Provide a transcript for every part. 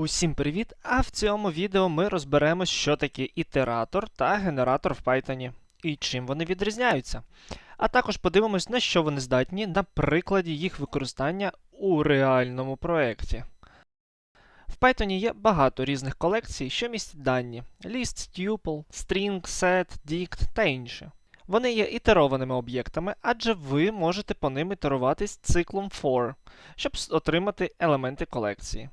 Усім привіт! А в цьому відео ми розберемось, що таке ітератор та генератор в Python і чим вони відрізняються. А також подивимось, на що вони здатні на прикладі їх використання у реальному проєкті. В Python є багато різних колекцій, що містять дані: list, tuple, string, set, dict та інші. Вони є ітерованими об'єктами, адже ви можете по ним ітеруватись циклом for, щоб отримати елементи колекції.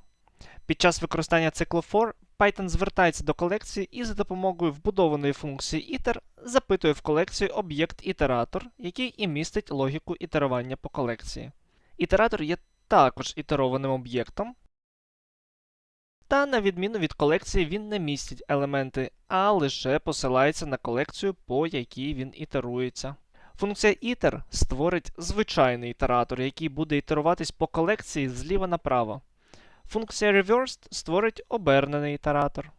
Під час використання циклу for Python звертається до колекції і за допомогою вбудованої функції iter запитує в колекцію об'єкт ітератор, який і містить логіку ітерування по колекції. Ітератор є також ітерованим об'єктом, та на відміну від колекції він не містить елементи, а лише посилається на колекцію, по якій він ітерується. Функція iter створить звичайний ітератор, який буде ітеруватись по колекції зліва направо. Функція reversed створить обернений ітератор.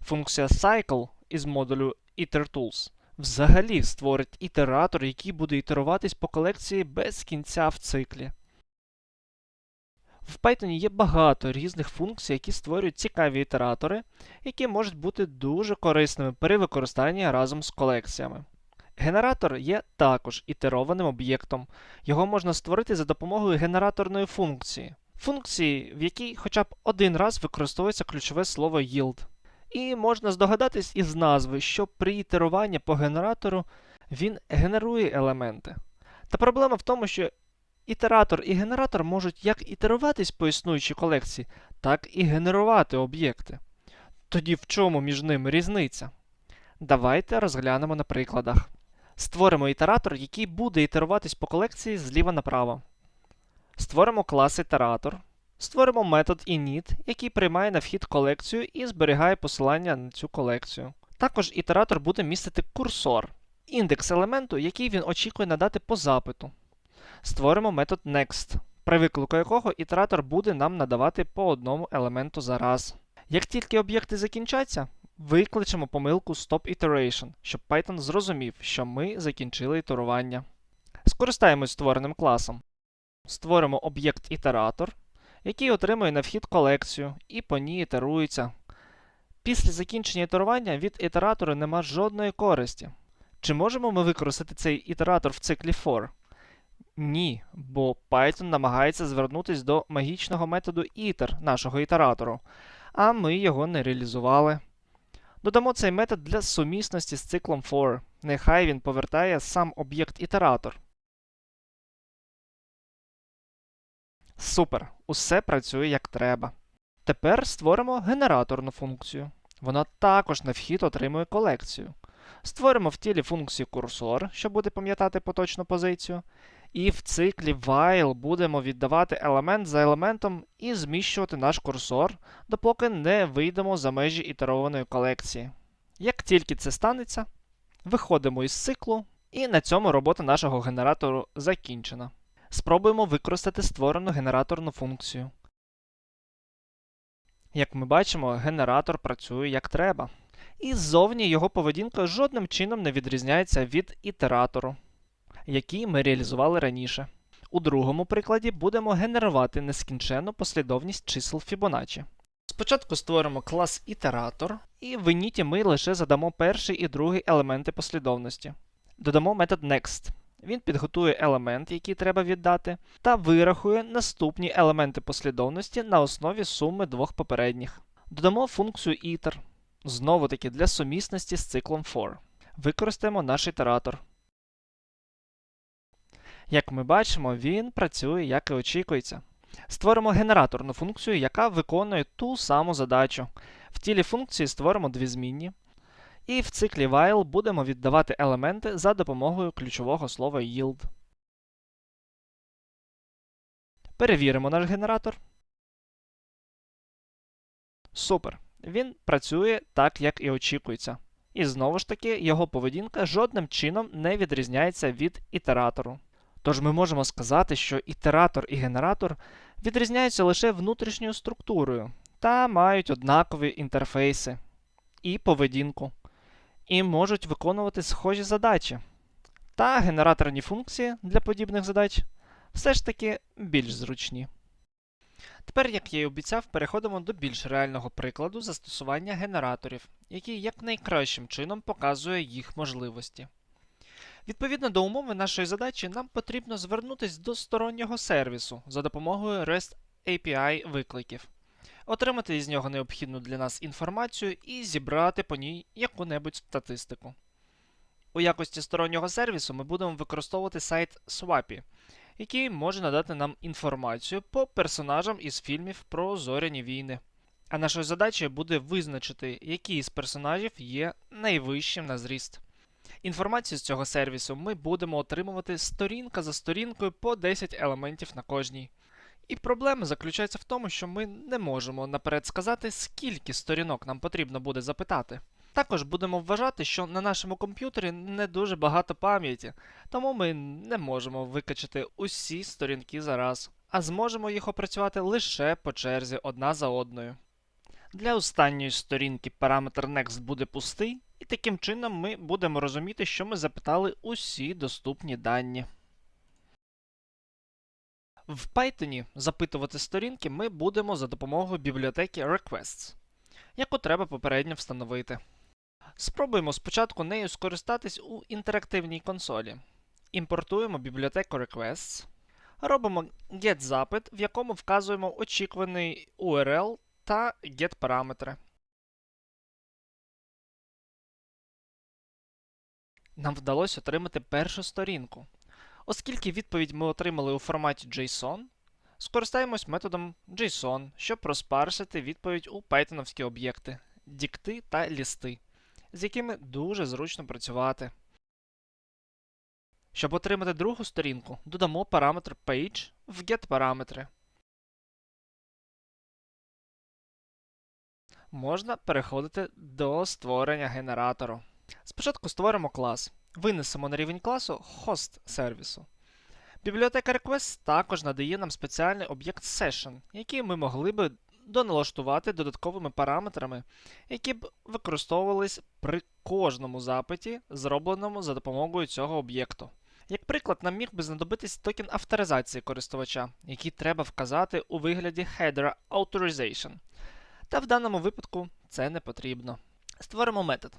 Функція cycle із модулю iterTools взагалі створить ітератор, який буде ітеруватись по колекції без кінця в циклі. В Python є багато різних функцій, які створюють цікаві ітератори, які можуть бути дуже корисними при використанні разом з колекціями. Генератор є також ітерованим об'єктом. Його можна створити за допомогою генераторної функції. Функції, в якій хоча б один раз використовується ключове слово yield. І можна здогадатись із назви, що при ітеруванні по генератору він генерує елементи. Та проблема в тому, що ітератор і генератор можуть як ітеруватись по існуючій колекції, так і генерувати об'єкти. Тоді в чому між ними різниця? Давайте розглянемо на прикладах. Створимо ітератор, який буде ітеруватись по колекції зліва направо. Створимо клас ітератор. Створимо метод init, який приймає на вхід колекцію і зберігає посилання на цю колекцію. Також ітератор буде містити курсор, індекс елементу, який він очікує надати по запиту. Створимо метод next, при виклику якого ітератор буде нам надавати по одному елементу за раз. Як тільки об'єкти закінчаться, викличемо помилку Stop Iteration, щоб Python зрозумів, що ми закінчили ітерування. Скористаємось створеним класом. Створимо об'єкт ітератор, який отримує на вхід колекцію і по ній ітерується. Після закінчення ітерування від ітератору нема жодної користі. Чи можемо ми використати цей ітератор в циклі for? Ні, бо Python намагається звернутися до магічного методу iter нашого ітератору, а ми його не реалізували. Додамо цей метод для сумісності з циклом for. Нехай він повертає сам об'єкт ітератор. Супер! Усе працює як треба. Тепер створимо генераторну функцію. Вона також на вхід отримує колекцію. Створимо в тілі функцію курсор, що буде пам'ятати поточну позицію. І в циклі while будемо віддавати елемент за елементом і зміщувати наш курсор, допоки не вийдемо за межі ітерованої колекції. Як тільки це станеться, виходимо із циклу, і на цьому робота нашого генератору закінчена. Спробуємо використати створену генераторну функцію. Як ми бачимо, генератор працює як треба. І ззовні його поведінка жодним чином не відрізняється від ітератору, який ми реалізували раніше. У другому прикладі будемо генерувати нескінченну послідовність чисел Fibonacci. Спочатку створимо клас ітератор, і в ініті ми лише задамо перший і другий елементи послідовності. Додамо метод next. Він підготує елемент, який треба віддати, та вирахує наступні елементи послідовності на основі суми двох попередніх. Додамо функцію iter, знову таки для сумісності з циклом for. Використаємо наш ітератор. Як ми бачимо, він працює як і очікується. Створимо генераторну функцію, яка виконує ту саму задачу. В тілі функції створимо дві змінні. І в циклі while будемо віддавати елементи за допомогою ключового слова yield. Перевіримо наш генератор. Супер. Він працює так, як і очікується. І знову ж таки, його поведінка жодним чином не відрізняється від ітератору. Тож ми можемо сказати, що ітератор і генератор відрізняються лише внутрішньою структурою та мають однакові інтерфейси і поведінку і можуть виконувати схожі задачі. Та генераторні функції для подібних задач все ж таки більш зручні. Тепер, як я й обіцяв, переходимо до більш реального прикладу застосування генераторів, який якнайкращим чином показує їх можливості. Відповідно до умови нашої задачі, нам потрібно звернутися до стороннього сервісу за допомогою REST API викликів, отримати із нього необхідну для нас інформацію і зібрати по ній яку-небудь статистику. У якості стороннього сервісу ми будемо використовувати сайт Swappy, який може надати нам інформацію по персонажам із фільмів про зоряні війни. А нашою задачею буде визначити, який із персонажів є найвищим на зріст. Інформацію з цього сервісу ми будемо отримувати сторінка за сторінкою по 10 елементів на кожній. І проблема заключається в тому, що ми не можемо наперед сказати, скільки сторінок нам потрібно буде запитати. Також будемо вважати, що на нашому комп'ютері не дуже багато пам'яті, тому ми не можемо викачати усі сторінки за раз, а зможемо їх опрацювати лише по черзі одна за одною. Для останньої сторінки параметр Next буде пустий, і таким чином ми будемо розуміти, що ми запитали усі доступні дані. В Python запитувати сторінки ми будемо за допомогою бібліотеки Requests, яку треба попередньо встановити. Спробуємо спочатку нею скористатись у інтерактивній консолі. Імпортуємо бібліотеку Requests, робимо get-запит, в якому вказуємо очікуваний URL та get-параметри. Нам вдалося отримати першу сторінку. Оскільки відповідь ми отримали у форматі JSON, скористаємось методом JSON, щоб розпарсити відповідь у пайтоновські об'єкти, дікти та лісти, з якими дуже зручно працювати. Щоб отримати другу сторінку, додамо параметр page в getParametри. Можна переходити до створення генератору. Спочатку створимо клас. Винесемо на рівень класу хост сервісу. Бібліотека Request також надає нам спеціальний об'єкт Session, який ми могли би доналаштувати додатковими параметрами, які б використовувались при кожному запиті, зробленому за допомогою цього об'єкту. Як приклад, нам міг би знадобитись токен авторизації користувача, який треба вказати у вигляді header Authorization. Та в даному випадку це не потрібно. Створимо метод,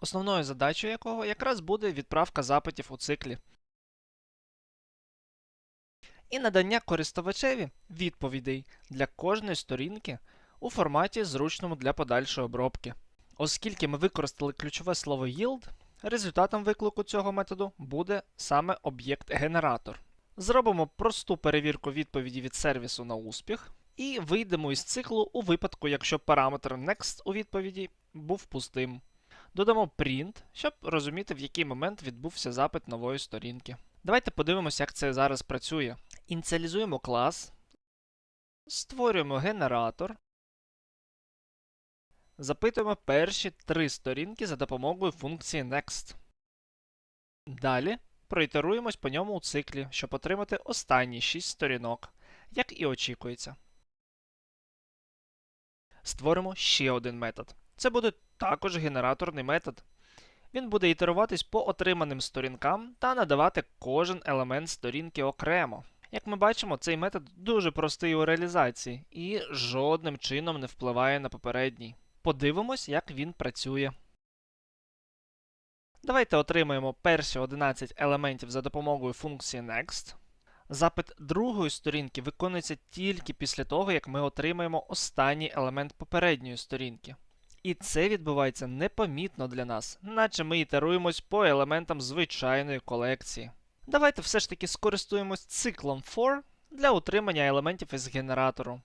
основною задачею якого якраз буде відправка запитів у циклі. І надання користувачеві відповідей для кожної сторінки у форматі, зручному для подальшої обробки. Оскільки ми використали ключове слово yield, результатом виклику цього методу буде саме об'єкт-генератор. Зробимо просту перевірку відповіді від сервісу на успіх і вийдемо із циклу у випадку, якщо параметр next у відповіді був пустим. Додамо print, щоб розуміти, в який момент відбувся запит нової сторінки. Давайте подивимося, як це зараз працює. Ініціалізуємо клас, створюємо генератор, запитуємо перші три сторінки за допомогою функції next. Далі проітеруємось по ньому у циклі, щоб отримати останні 6 сторінок, як і очікується. Створимо ще один метод. Це буде також генераторний метод. Він буде ітеруватись по отриманим сторінкам та надавати кожен елемент сторінки окремо. Як ми бачимо, цей метод дуже простий у реалізації і жодним чином не впливає на попередній. Подивимось, як він працює. Давайте отримаємо перші 11 елементів за допомогою функції Next. Запит другої сторінки виконується тільки після того, як ми отримаємо останній елемент попередньої сторінки. І це відбувається непомітно для нас, наче ми ітеруємось по елементам звичайної колекції. Давайте все ж таки скористуємось циклом for для утримання елементів із генератору.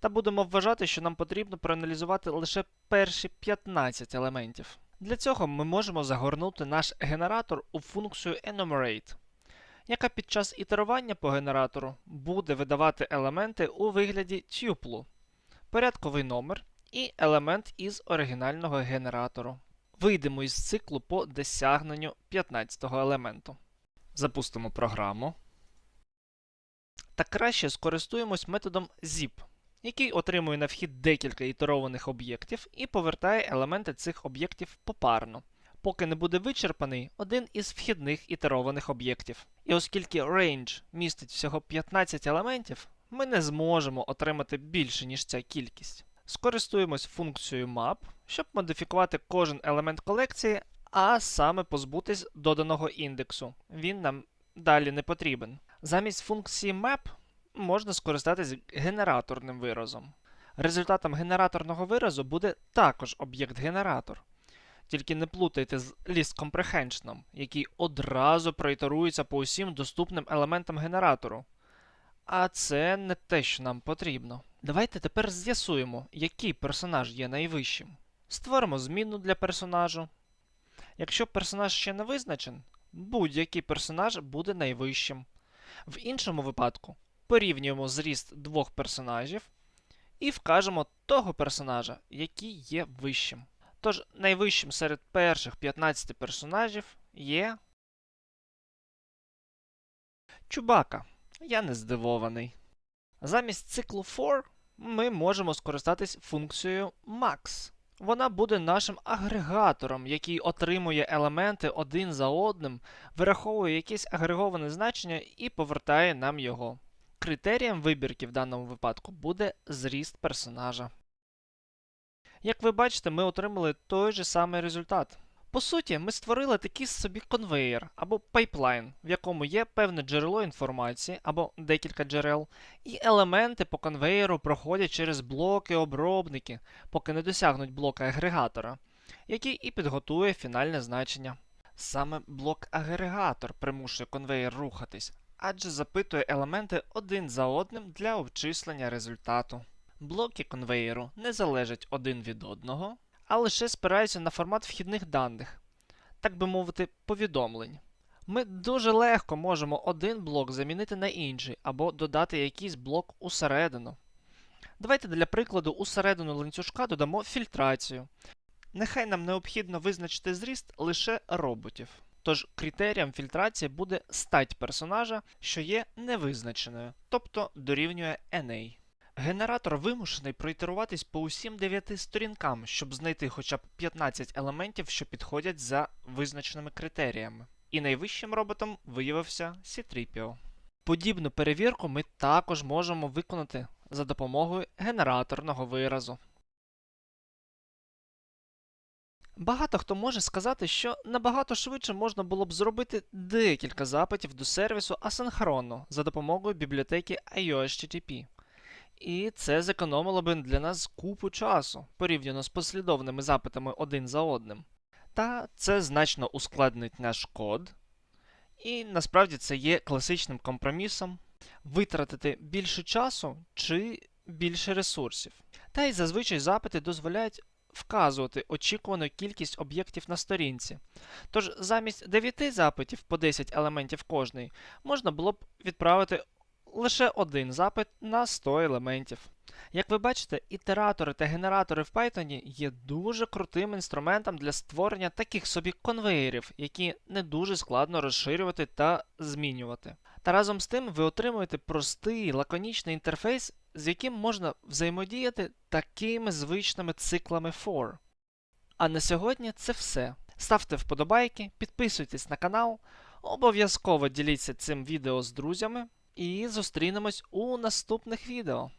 Та будемо вважати, що нам потрібно проаналізувати лише перші 15 елементів. Для цього ми можемо загорнути наш генератор у функцію enumerate, яка під час ітерування по генератору буде видавати елементи у вигляді тюплу, порядковий номер і елемент із оригінального генератору. Вийдемо із циклу по досягненню 15 го елементу. Запустимо програму. Та краще скористуємось методом zip, який отримує на вхід декілька ітерованих об'єктів і повертає елементи цих об'єктів попарно. поки не буде вичерпаний один із вхідних ітерованих об'єктів. І оскільки range містить всього 15 елементів, ми не зможемо отримати більше, ніж ця кількість. Скористуємось функцією map, щоб модифікувати кожен елемент колекції, а саме позбутись доданого індексу. Він нам далі не потрібен. Замість функції map можна скористатись генераторним виразом. Результатом генераторного виразу буде також об'єкт-генератор. Тільки не плутайте з list comprehension, який одразу проітерується по усім доступним елементам генератору. А це не те, що нам потрібно. Давайте тепер з'ясуємо, який персонаж є найвищим. Створимо змінну для персонажу. Якщо персонаж ще не визначен, будь-який персонаж буде найвищим. В іншому випадку порівнюємо зріст двох персонажів і вкажемо того персонажа, який є вищим. Тож найвищим серед перших 15 персонажів є. Чубака. Я не здивований. Замість циклу for ми можемо скористатись функцією max. Вона буде нашим агрегатором, який отримує елементи один за одним, вираховує якесь агреговане значення і повертає нам його. Критерієм вибірки в даному випадку буде зріст персонажа. Як ви бачите, ми отримали той же самий результат. По суті, ми створили такий собі конвейер або пайплайн, в якому є певне джерело інформації або декілька джерел, і елементи по конвейеру проходять через блоки-обробники, поки не досягнуть блока агрегатора, який і підготує фінальне значення. Саме блок-агрегатор примушує конвейер рухатись, адже запитує елементи один за одним для обчислення результату. Блоки конвеєру не залежать один від одного, а лише спираються на формат вхідних даних, так би мовити, повідомлень. Ми дуже легко можемо один блок замінити на інший або додати якийсь блок усередину. Давайте для прикладу усередину ланцюжка додамо фільтрацію. Нехай нам необхідно визначити зріст лише роботів. Тож критерієм фільтрації буде стать персонажа, що є невизначеною, тобто дорівнює NA. Генератор вимушений проітеруватись по усім 9 сторінкам, щоб знайти хоча б 15 елементів, що підходять за визначеними критеріями. І найвищим роботом виявився C-3PO. Подібну перевірку ми також можемо виконати за допомогою генераторного виразу. Багато хто може сказати, що набагато швидше можна було б зробити декілька запитів до сервісу асинхронно за допомогою бібліотеки IOHTTP. І це зекономило б для нас купу часу порівняно з послідовними запитами один за одним. Та це значно ускладнить наш код. І насправді це є класичним компромісом витратити більше часу чи більше ресурсів. Та й зазвичай запити дозволяють вказувати очікувану кількість об'єктів на сторінці. Тож замість 9 запитів по 10 елементів кожний можна було б відправити лише один запит на 100 елементів. Як ви бачите, ітератори та генератори в Python є дуже крутим інструментом для створення таких собі конвеєрів, які не дуже складно розширювати та змінювати. Та разом з тим ви отримуєте простий лаконічний інтерфейс, з яким можна взаємодіяти такими звичними циклами for. А на сьогодні це все. Ставте вподобайки, підписуйтесь на канал, обов'язково діліться цим відео з друзями і зустрінемось у наступних відео.